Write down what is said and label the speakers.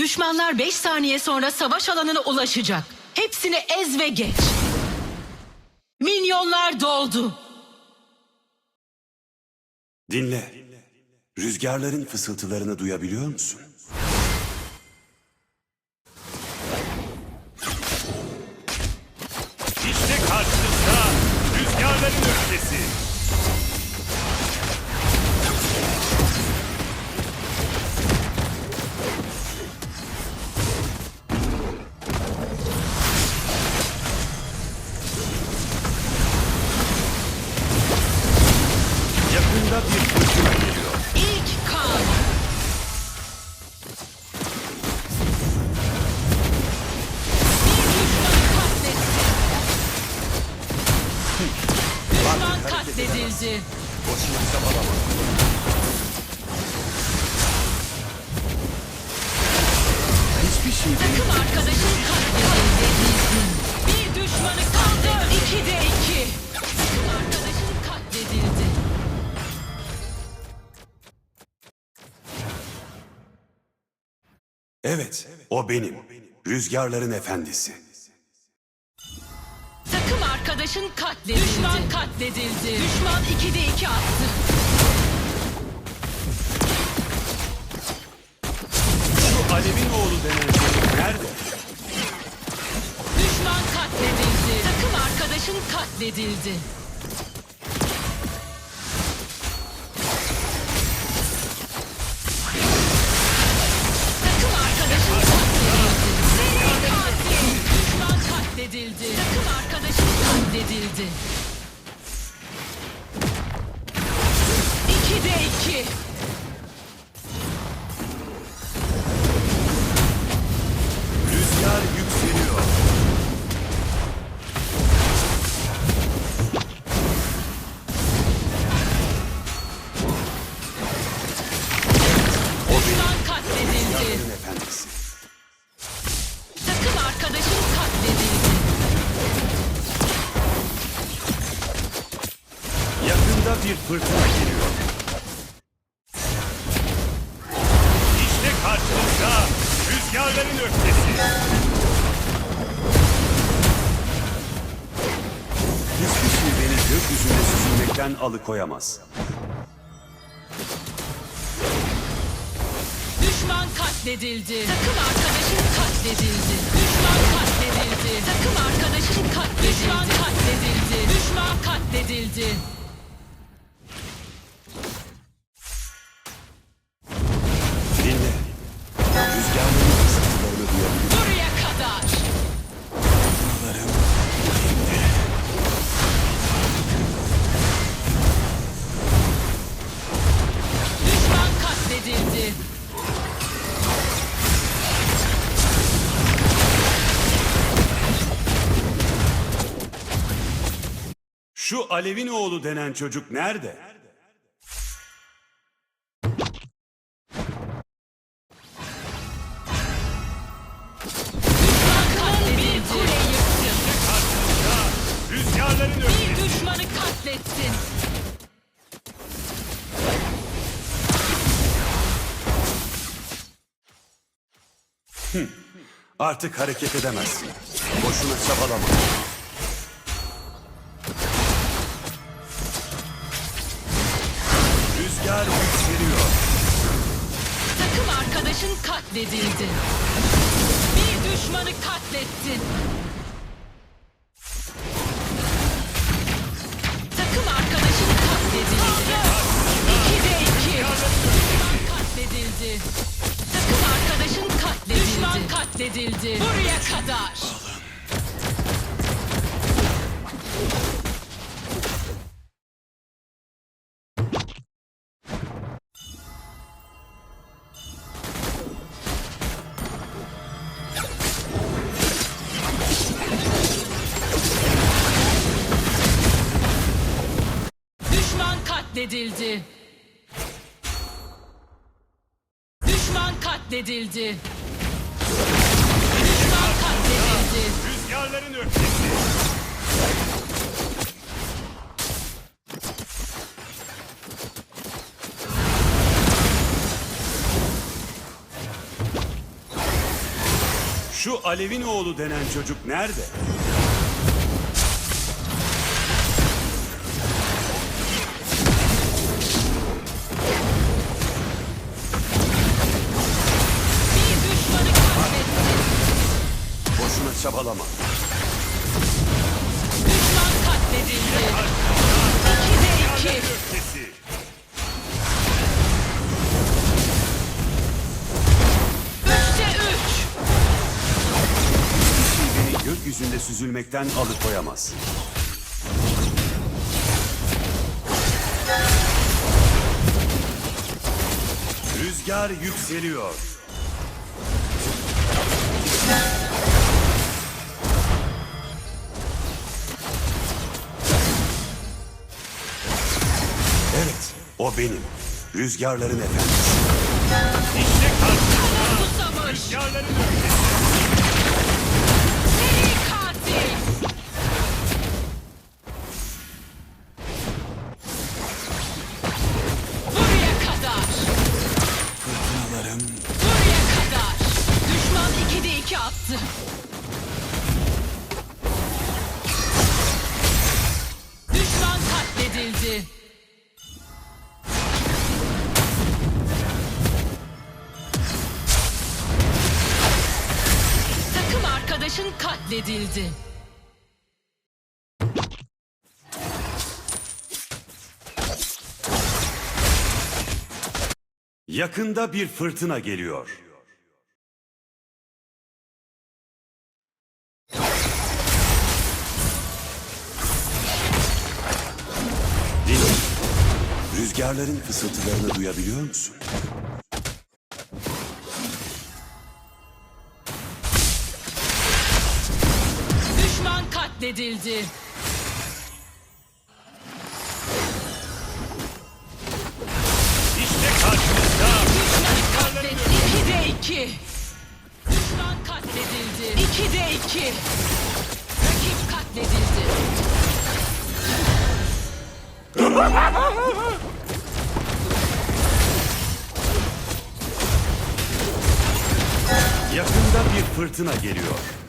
Speaker 1: Düşmanlar 5 saniye sonra savaş alanına ulaşacak. Hepsini ez ve geç. Minyonlar doldu.
Speaker 2: Dinle. Rüzgarların fısıltılarını duyabiliyor musun?
Speaker 3: İşte karşınızda rüzgarların öfkesi. Bir fırtına geliyor.
Speaker 1: İlk kan. Düşman katledildi.
Speaker 2: Boşuna çabalama. Hiçbir şey beni
Speaker 1: Takım arkadaşın katledildi. Bir düşmanı kaldı. İki de iki. Takım arkadaşın
Speaker 2: Evet, o benim. Rüzgarların efendisi.
Speaker 1: Takım arkadaşın katledildi. Düşman katledildi. Düşman 2'de 2 attı.
Speaker 2: Şu Alev'in oğlu denen çocuk nerede?
Speaker 1: Düşman katledildi. Takım arkadaşın katledildi.
Speaker 3: Yakında bir fırtına geliyor. İşte karşınızda rüzgarların öfkesi.
Speaker 2: Hiçbir şey beni gökyüzünde süzülmekten alıkoyamaz.
Speaker 1: Düşman katledildi. Takım arkadaşın katledildi. Düşman katledildi. Takım arkadaşın katledildi. Düşman katledildi. Düşman katledildi.
Speaker 2: Alev'in oğlu denen çocuk nerede?
Speaker 1: Bir kule yıktın.
Speaker 3: Karşınızda rüzgarların
Speaker 1: Bir
Speaker 3: öfkesi.
Speaker 1: düşmanı katlettin.
Speaker 2: Artık hareket edemezsin. Boşuna çabalama. Rüzgar yükseliyor.
Speaker 1: Takım arkadaşın katledildi. Bir düşmanı katlettin. Takım arkadaşın katledildi. İki de iki. Düşman katledildi. Takım arkadaşın katledildi. Düşman katledildi. Buraya kadar. Katledildi. Düşman katledildi. Düşman katledildi.
Speaker 3: Rüzgarların öfkesi.
Speaker 2: Şu Alev'in oğlu denen çocuk nerede? Süzülmekten alıkoyamaz. Rüzgar yükseliyor. Evet, o benim. Rüzgarların efendisi.
Speaker 3: İşte
Speaker 1: Susamış.
Speaker 3: rüzgarların öfkesi.
Speaker 1: Arkadaşın katledildi.
Speaker 2: Yakında bir fırtına geliyor. Rüzgarların fısıltılarını duyabiliyor musun?
Speaker 1: Katledildi.
Speaker 3: İşte karşınızda
Speaker 1: Düşman katledildi. 2'de 2. Düşman katledildi. 2'de 2. Rakip katledildi.
Speaker 2: Yakında bir fırtına geliyor.